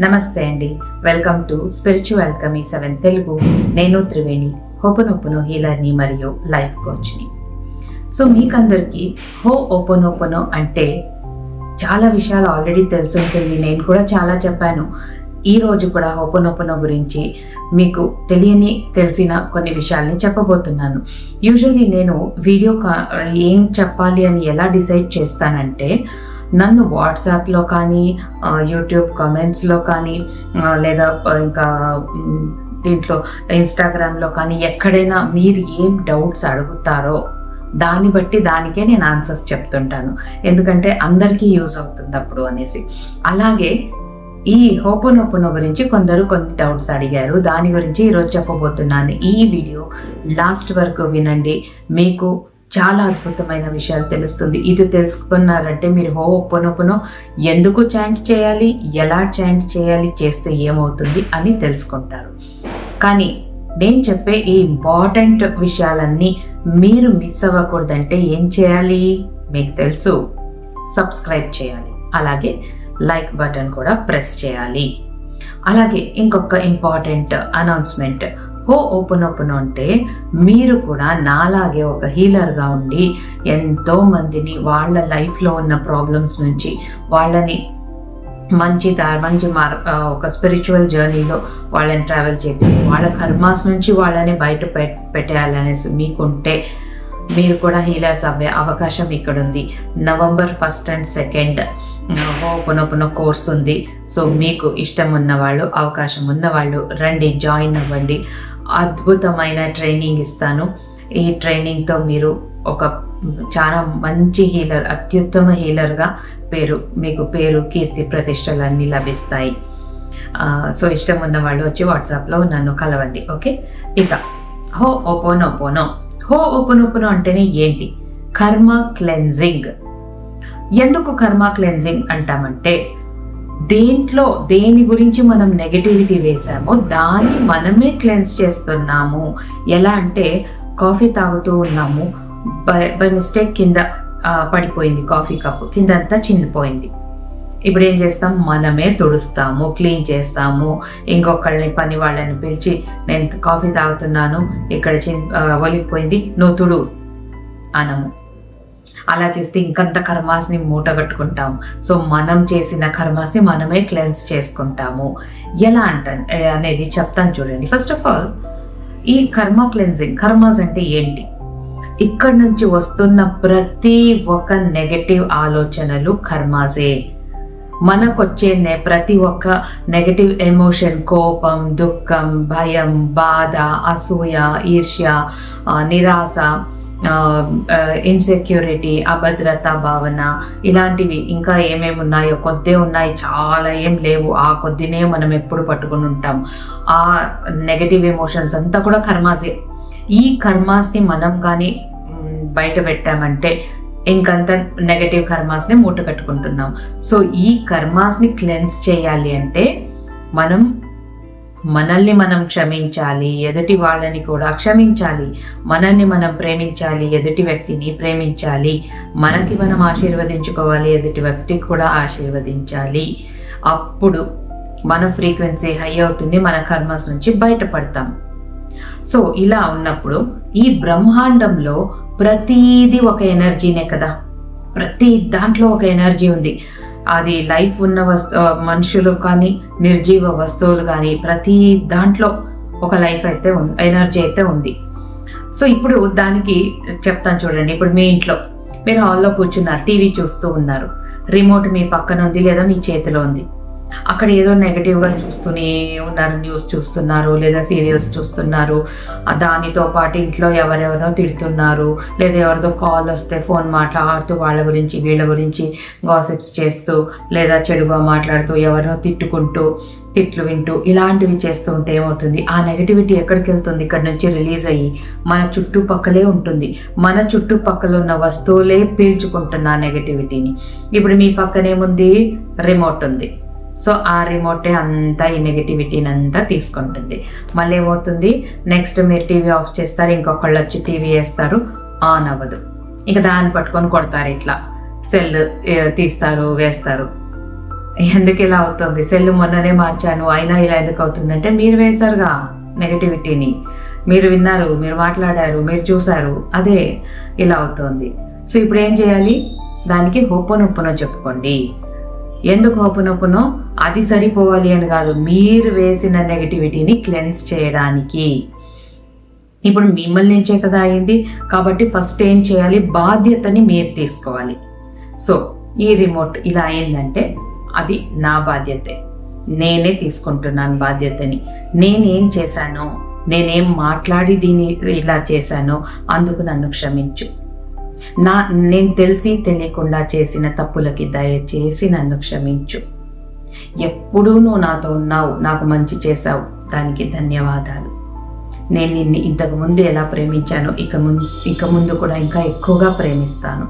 నమస్తే అండి. Welcome to spiritual కమీ సెవెన్ తెలుగు. నేను త్రివేణి హోపనొప్పును హీలర్ని మరియు లైఫ్ కోచ్ని. సో మీకందరికీ హో ఓపెనోపనో అంటే చాలా విషయాలు ఆల్రెడీ తెలుసుంటుంది నేను కూడా చాలా చెప్పాను. ఈ రోజు కూడా ఓపెనోపనో గురించి మీకు తెలియని తెలిసిన కొన్ని విషయాల్ని చెప్పబోతున్నాను. యూజువల్లీ నేను వీడియో కా- ఏం చెప్పాలి అని ఎలా డిసైడ్ చేస్తానంటే నన్ను వాట్సాప్లో కానీ యూట్యూబ్ కామెంట్స్లో కానీ లేదా ఇంకా దీంట్లో ఇన్స్టాగ్రామ్లో కానీ ఎక్కడైనా మీరు ఏం డౌట్స్ అడుగుతారో దాన్ని బట్టి దానికే నేను ఆన్సర్స్ చెప్తుంటాను. ఎందుకంటే అందరికీ యూజ్ అవుతుంది అప్పుడు అనేసి. అలాగే ఈ హోపోనోపోనో గురించి కొందరు కొన్ని డౌట్స్ అడిగారు. దాని గురించి ఈరోజు చెప్పబోతున్నాను. ఈ వీడియో లాస్ట్ వరకు వినండి. మీకు చాలా అద్భుతమైన విషయాలు తెలుస్తుంది. ఇది తెలుసుకున్నారంటే మీరు హో ఒప్పనొప్పనో ఎందుకు చాంట్ చేయాలి? ఎలా చాంట్ చేయాలి? చేస్తే ఏమవుతుంది? అని తెలుసుకుంటారు. కానీ నేను చెప్పే ఈ ఇంపార్టెంట్ విషయాలన్నీ మీరు మిస్ అవ్వకూడదంటే ఏం చేయాలి? మీకు తెలుసు. సబ్స్క్రైబ్ చేయాలి. అలాగే లైక్ బటన్ కూడా ప్రెస్ చేయాలి. అలాగే ఇంకొక ఇంపార్టెంట్ అనౌన్స్మెంట్ హో ఓపెన్ ఓపెన్ అంటే మీరు కూడా నాలాగే ఒక హీలర్గా ఉండి ఎంతో మందిని వాళ్ళ లైఫ్లో ఉన్న ప్రాబ్లమ్స్ నుంచి వాళ్ళని మంచి మంచి మార్ ఒక స్పిరిచువల్ జర్నీలో వాళ్ళని ట్రావెల్ చేపిస్తే వాళ్ళ కర్మాస్ నుంచి వాళ్ళని బయట పెట్ పెట్టేయాలనేసి మీకుంటే మీరు కూడా హీలర్స్ అవ్వే అవకాశం ఇక్కడ ఉంది November first and second open open course ఉంది. సో మీకు ఇష్టం ఉన్న వాళ్ళు అవకాశం ఉన్న వాళ్ళు రండి జాయిన్ అవ్వండి. అద్భుతమైన ట్రైనింగ్ ఇస్తాను. ఈ ట్రైనింగ్తో మీరు ఒక చాలా మంచి హీలర్ అత్యుత్తమ హీలర్గా పేరు మీకు పేరు కీర్తి ప్రతిష్టలు అన్నీ లభిస్తాయి సో ఇష్టం ఉన్న వాళ్ళు వచ్చి వాట్సాప్లో నన్ను కలవండి ఓకే? ఇక హో ఓపోనోపోనో హో ఓపోనోపోనో అంటేనే ఏంటి? కర్మ క్లెన్జింగ్ ఎందుకు కర్మ క్లెన్జింగ్ అంటామంటే దేంట్లో దేని గురించి మనం నెగటివిటీ వేసామో దాన్ని మనమే క్లెన్స్ చేస్తున్నాము. ఎలా అంటే కాఫీ తాగుతూ ఉన్నాము. బై బై మిస్టేక్ కింద పడిపోయింది కాఫీ కప్ కింద అంతా చిందిపోయింది ఇప్పుడు ఏం చేస్తాం? మనమే తుడుస్తాము క్లీన్ చేస్తాము. ఇంకొకళ్ళని పని వాళ్ళని పిలిచి నేను కాఫీ తాగుతున్నాను ఇక్కడ చిన్ ఒలిగిపోయింది నువ్వు తుడు అనము. అలా చేస్తే ఇంకంత కర్మాస్ని మూటగట్టుకుంటాం సో మనం చేసిన కర్మాస్ని మనమే క్లెన్స్ చేసుకుంటాము. ఎలా అంట అనేది చెప్తాను చూడండి. ఫస్ట్ ఆఫ్ ఆల్ ఈ కర్మ క్లెన్సింగ్ కర్మాస్ అంటే ఏంటి? ఇక్కడ నుంచి వస్తున్న ప్రతి ఒక్క నెగటివ్ ఆలోచనలు కర్మాసే. మనకొచ్చే ప్రతి ఒక్క నెగటివ్ ఎమోషన్ కోపం దుఃఖం భయం బాధ అసూయ ఈర్ష్య నిరాశ. ఇన్సెక్యూరిటీ అభద్రత భావన ఇలాంటివి ఇంకా ఏమేమి ఉన్నాయో కొద్దే ఉన్నాయి చాలా ఏం లేవు. ఆ కొద్దినే మనం ఎప్పుడు పట్టుకుని ఉంటాం. ఆ నెగటివ్ ఎమోషన్స్ అంతా కూడా కర్మాసే. ఈ కర్మాస్ని మనం కానీ బయట పెట్టామంటే ఇంకంత నెగటివ్ కర్మాస్ని మూట కట్టుకుంటున్నాం. సో ఈ కర్మాస్ని క్లెన్స్ చేయాలి అంటే మనం మనల్ని మనం క్షమించాలి ఎదుటి వాళ్ళని కూడా క్షమించాలి మనల్ని మనం ప్రేమించాలి ఎదుటి వ్యక్తిని ప్రేమించాలి మనకి మనం ఆశీర్వదించుకోవాలి ఎదుటి వ్యక్తికి కూడా ఆశీర్వదించాలి. అప్పుడు మన ఫ్రీక్వెన్సీ హై అవుతుంది మన కర్మస్ నుంచి బయటపడతాం. సో ఇలా ఉన్నప్పుడు ఈ బ్రహ్మాండంలో ప్రతీది ఒక ఎనర్జీనే కదా. ప్రతి దాంట్లో ఒక ఎనర్జీ ఉంది. అది లైఫ్ ఉన్న వస్తు మనుషులు కానీ నిర్జీవ వస్తువులు కానీ ప్రతి దాంట్లో ఒక లైఫ్ అయితే ఉంది ఎనర్జీ అయితే ఉంది. సో ఇప్పుడు దానికి చెప్తాను చూడండి. ఇప్పుడు మీ ఇంట్లో మీరు హాల్లో కూర్చున్నారు టీవీ చూస్తూ ఉన్నారు. రిమోట్ మీ పక్కన ఉంది లేదా మీ చేతిలో ఉంది. అక్కడ ఏదో నెగటివ్గా చూస్తూనే ఉన్నారు న్యూస్ చూస్తున్నారు లేదా సీరియల్స్ చూస్తున్నారు. దానితో పాటు ఇంట్లో ఎవరెవరో తిడుతున్నారు లేదా ఎవరిదో కాల్ వస్తే ఫోన్ మాట్లాడుతూ వాళ్ళ గురించి వీళ్ళ గురించి గాసిప్స్ చేస్తూ లేదా చెడుగా మాట్లాడుతూ ఎవరినో తిట్టుకుంటూ తిట్లు వింటూ ఇలాంటివి చేస్తూ ఉంటే ఏమవుతుంది? ఆ నెగటివిటీ ఎక్కడికి వెళ్తుంది? ఇక్కడ నుంచి రిలీజ్ అయ్యి మన చుట్టుపక్కలే ఉంటుంది. మన చుట్టుపక్కల ఉన్న వస్తువులే పీల్చుకుంటుంది ఆ నెగటివిటీని ఇప్పుడు మీ పక్కనేముంది? రిమోట్ ఉంది. సో ఆ రిమోటే అంతా ఈ నెగిటివిటీని అంతా తీసుకుంటుంది. మళ్ళీ ఏమవుతుంది? నెక్స్ట్ మీరు టీవీ ఆఫ్ చేస్తారు ఇంకొకళ్ళు వచ్చి టీవీ వేస్తారు ఆన్ అవ్వదు. ఇక దాన్ని పట్టుకొని కొడతారు ఇట్లా. సెల్ తీస్తారు వేస్తారు. ఎందుకు ఇలా అవుతుంది? సెల్ మొన్ననే మార్చాను అయినా ఇలా ఎందుకు అవుతుందంటే మీరు వేశారుగా నెగటివిటీని మీరు విన్నారు మీరు మాట్లాడారు మీరు చూసారు అదే ఇలా అవుతుంది. సో ఇప్పుడు ఏం చేయాలి? దానికి హోపనొప్పునో చెప్పుకోండి. ఎందుకు హోపనొప్పునో అది సరిపోవాలి అని కాదు. మీరు వేసిన నెగటివిటీని క్లెన్స్ చేయడానికి. ఇప్పుడు మిమ్మల్ని నుంచే కదా అయింది. కాబట్టి ఫస్ట్ ఏం చేయాలి? బాధ్యతని మీరు తీసుకోవాలి. సో ఈ రిమోట్ ఇలా అయిందంటే అది నా బాధ్యతే. నేనే తీసుకుంటున్నాను బాధ్యతని. నేనేం చేశానో నేనేం మాట్లాడి దీన్ని ఇలా చేశానో అందుకు నన్ను క్షమించు. నా నేను తెలిసి తెలియకుండా చేసిన తప్పులకి దయచేసి నన్ను క్షమించు. ఎప్పుడూ నువ్వు నాతో ఉన్నావు నాకు మంచి చేశావు దానికి ధన్యవాదాలు. నేను నిన్ను ఇంతకు ముందు ఎలా ప్రేమించానో ఇక ముందు ఇక ముందు కూడా ఇంకా ఎక్కువగా ప్రేమిస్తాను.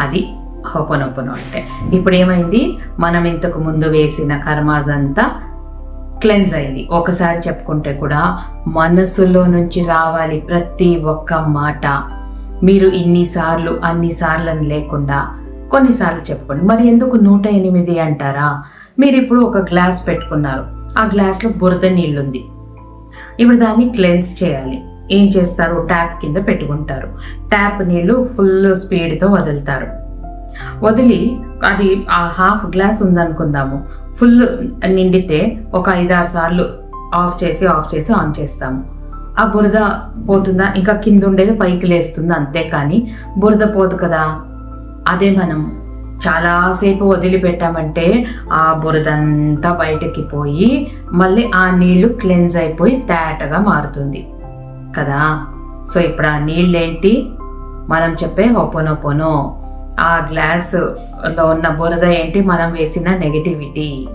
అది హోపనొప్పను అంటే. ఇప్పుడు ఏమైంది? మనం ఇంతకు ముందు వేసిన కర్మాజ్ అంతా క్లెన్స్ అయింది. ఒకసారి చెప్పుకుంటే కూడా మనసులో నుంచి రావాలి ప్రతి ఒక్క మాట. మీరు ఇన్నిసార్లు అన్నిసార్లు అని లేకుండా కొన్నిసార్లు చెప్పుకోండి. మరి ఎందుకు నూట ఎనిమిది అంటారా? మీరు ఇప్పుడు ఒక గ్లాస్ పెట్టుకున్నారు. ఆ గ్లాస్లో బురద నీళ్ళుంది. ఇప్పుడు దాన్ని క్లెన్స్ చేయాలి. ఏం చేస్తారు? ట్యాప్ కింద పెట్టుకుంటారు. ట్యాప్ నీళ్ళు ఫుల్ స్పీడ్తో వదులుతారు. వదిలి అది ఆ హాఫ్ గ్లాస్ ఉందనుకుందాము. ఫుల్ నిండితే ఒక ఐదారు సార్లు ఆఫ్ చేసి ఆఫ్ చేసి ఆన్ చేస్తాము. ఆ బురద పోతుందా? ఇంకా కింద ఉండేది పైకి లేస్తుంది అంతే కానీ బురద పోదు కదా. అదే మనం చాలాసేపు వదిలిపెట్టామంటే ఆ బురదంతా బయటకి పోయి మళ్ళీ ఆ నీళ్ళు క్లెన్స్ అయిపోయి తేటగా మారుతుంది కదా. సో ఇప్పుడు ఆ నీళ్ళు ఏంటి మనం చెప్పే ఒపోనొపోనో ఆ గ్లాస్లో ఉన్న బురద ఏంటి? మనం వేసిన నెగటివిటీ.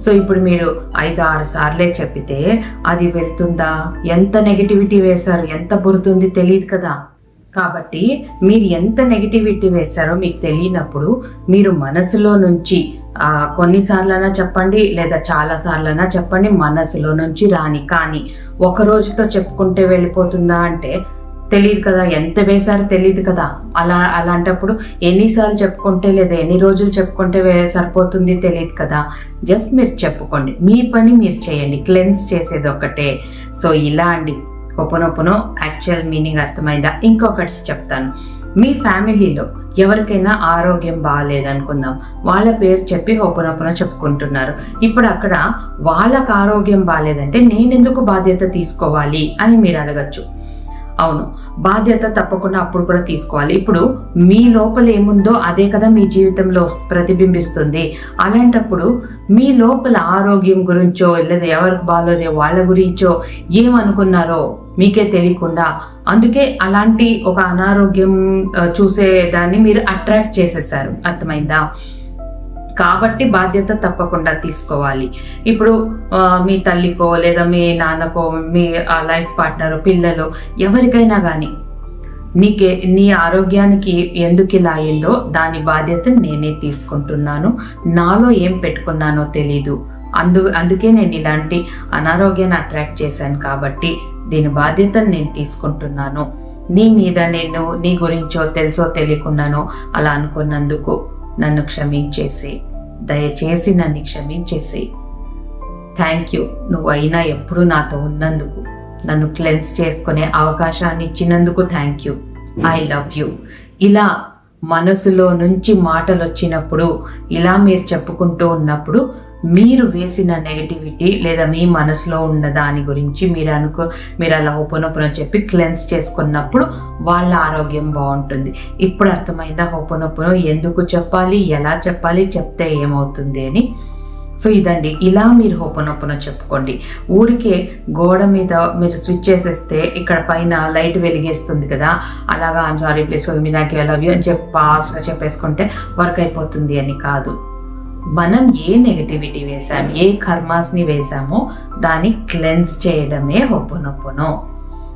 సో ఇప్పుడు మీరు ఐదు ఆరు సార్లే చెప్పితే అది వెళ్తుందా? ఎంత నెగటివిటీ వేశారు? ఎంత బురుతుంది తెలియదు కదా. కాబట్టి మీరు ఎంత నెగిటివిటీ వేశారో మీకు తెలియనప్పుడు మీరు మనసులో నుంచి కొన్నిసార్లైనా చెప్పండి లేదా చాలా సార్లైనా చెప్పండి మనసులో నుంచి రాని. కానీ ఒక రోజుతో చెప్పుకుంటే వెళ్ళిపోతుందా అంటే తెలియదు కదా ఎంత వేశారో తెలియదు కదా. అలా అలాంటప్పుడు ఎన్నిసార్లు చెప్పుకుంటే లేదా ఎన్ని రోజులు చెప్పుకుంటే సరిపోతుంది తెలియదు కదా. జస్ట్ మీరు చెప్పుకోండి. మీ పని మీరు చేయండి. క్లెన్స్ చేసేది ఒకటే సో ఇలా అండి. ఒప్పునొప్పునో యాక్చువల్ మీనింగ్ అర్థమైందా? ఇంకొకటి చెప్తాను. మీ ఫ్యామిలీలో ఎవరికైనా ఆరోగ్యం బాగాలేదనుకుందాం. వాళ్ళ పేరు చెప్పి ఓపెనొప్పున చెప్పుకుంటున్నారు. ఇప్పుడు అక్కడ వాళ్ళకు ఆరోగ్యం బాగాలేదంటే నేనెందుకు బాధ్యత తీసుకోవాలి అని మీరు అడగచ్చు. అవును. బాధ్యత తప్పకుండా అప్పుడు కూడా తీసుకోవాలి. ఇప్పుడు మీ లోపల ఏముందో అదే కదా మీ జీవితంలో ప్రతిబింబిస్తుంది. అలాంటప్పుడు మీ లోపల ఆరోగ్యం గురించో లేదా ఎవరికి బాగాలేదో వాళ్ళ గురించో ఏమనుకున్నారో మీకే తెలియకుండా అందుకే అలాంటి ఒక అనారోగ్యం చూసే దాన్ని మీరు అట్రాక్ట్ చేసేసారు. అర్థమైందా? కాబట్టి బాధ్యత తప్పకుండా తీసుకోవాలి. ఇప్పుడు మీ తల్లికో లేదా మీ నాన్నకో మీ లైఫ్ పార్ట్నర్ పిల్లలు ఎవరికైనా కానీ నీకే నీ ఆరోగ్యానికి ఎందుకు ఇలా అయిందో దాని బాధ్యత నేనే తీసుకుంటున్నాను. నాలో ఏం పెట్టుకున్నానో తెలీదు. అందు అందుకే నేను ఇలాంటి అనారోగ్యాన్ని అట్రాక్ట్ చేశాను కాబట్టి దీని బాధ్యతను నేను తీసుకుంటున్నాను. నీ మీద నేను నీ గురించో తెలుసో తెలియకుండానో అలా అనుకున్నందుకు నన్ను క్షమించేసి. దయచేసి నన్ను క్షమించేసి. Thank you. నువ్వు అయినా ఎప్పుడు నాతో ఉన్నందుకు నన్ను క్లెన్స్ చేసుకునే అవకాశాన్ని ఇచ్చినందుకు thank you. I love you. ఇలా మనసులో నుంచి మాటలు వచ్చినప్పుడు ఇలా మీరు చెప్పుకుంటూ ఉన్నప్పుడు మీరు వేసిన నెగటివిటీ లేదా మీ మనసులో ఉన్న దాని గురించి మీరు అనుకో మీరు అలా ఓపెన్ చెప్పి క్లెన్స్ చేసుకున్నప్పుడు వాళ్ళ ఆరోగ్యం బాగుంటుంది. ఇప్పుడు అర్థమైందా ఓపెన్ ఎందుకు చెప్పాలి? ఎలా చెప్పాలి? చెప్తే ఏమవుతుంది అని. సో ఇదండి. ఇలా మీరు ఓపెన్ చెప్పుకోండి. ఊరికే గోడ మీద మీరు స్విచ్ చేసేస్తే ఇక్కడ పైన లైట్ వెలిగేస్తుంది కదా. అలాగా ఐమ్ సారీ ప్లీజ్ మీ నాకు లవ్ అని చెప్పి ఫాస్ట్గా చెప్పేసుకుంటే వర్క్ అయిపోతుంది అని కాదు. మనం ఏ నెగటివిటీ వేసాం ఏ కర్మాస్ని వేసామో దాన్ని క్లెన్స్ చేయడమే ఒప్పునొప్పును.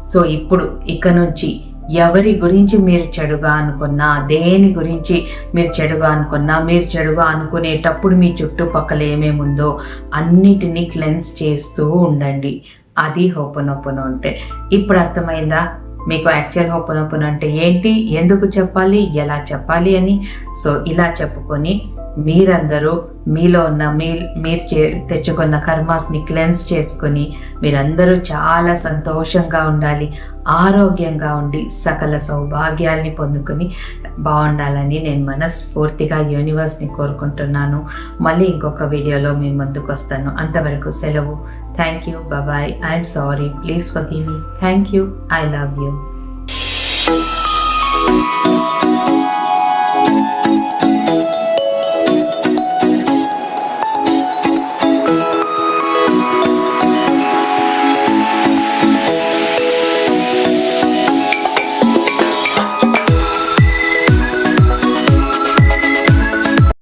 సో ఇప్పుడు ఇక నుంచి ఎవరి గురించి మీరు చెడుగా అనుకున్నా దేని గురించి మీరు చెడుగా అనుకున్నా మీరు చెడుగా అనుకునేటప్పుడు మీ చుట్టుపక్కల ఏమేముందో అన్నిటినీ క్లెన్స్ చేస్తూ ఉండండి. అది హోపనొప్పును అంటే. ఇప్పుడు అర్థమైందా? మీకు యాక్చువల్ హోపనొప్పును అంటే ఏంటి? ఎందుకు చెప్పాలి? ఎలా చెప్పాలి అని? సో ఇలా చెప్పుకొని మీరందరూ మీలో ఉన్న మీ మీరు చే తెచ్చుకున్న కర్మాస్ని క్లెన్స్ చేసుకొని మీరందరూ చాలా సంతోషంగా ఉండాలి ఆరోగ్యంగా ఉండి సకల సౌభాగ్యాల్ని పొందుకొని బాగుండాలని నేను మనస్ఫూర్తిగా యూనివర్స్ని కోరుకుంటున్నాను. మళ్ళీ ఇంకొక వీడియోలో మీ ముందుకు వస్తాను. అంతవరకు సెలవు. Thank you bye I'm sorry please for me thank you I love you